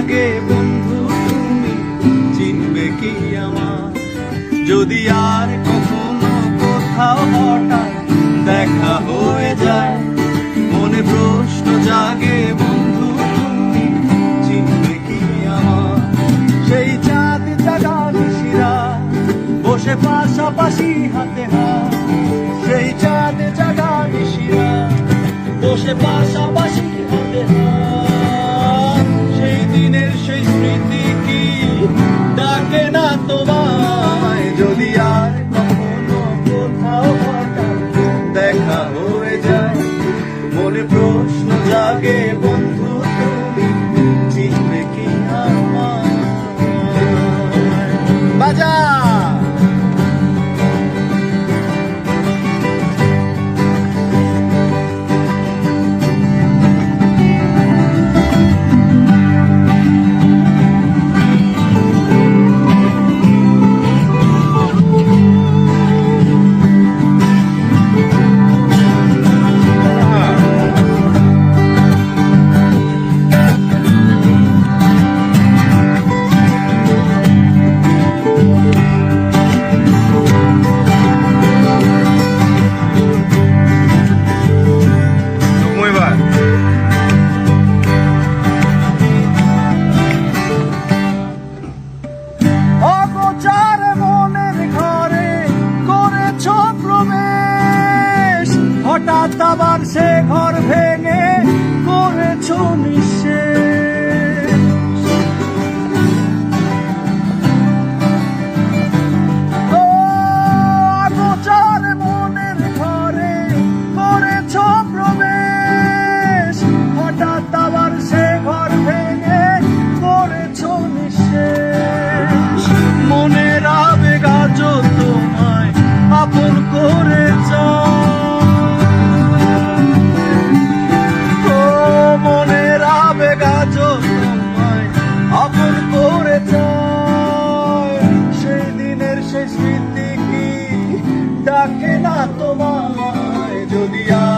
আগে বন্ধু, তুমি চিনবে কি আমার? যদি আর কখনো কোথাও হঠাৎ দেখা হয়ে যায়, মনে প্রশ্ন জাগে, বন্ধু, তুমি চিনবে কি আমার? সেই চাঁদ জাগা শিরা বসে পাশাপাশি হাতে হাত। সেই চাঁদ জাগা শিরা বসে পাশাপাশি হঠাৎ আবার সে ঘর ভেঙে স্মৃতি কি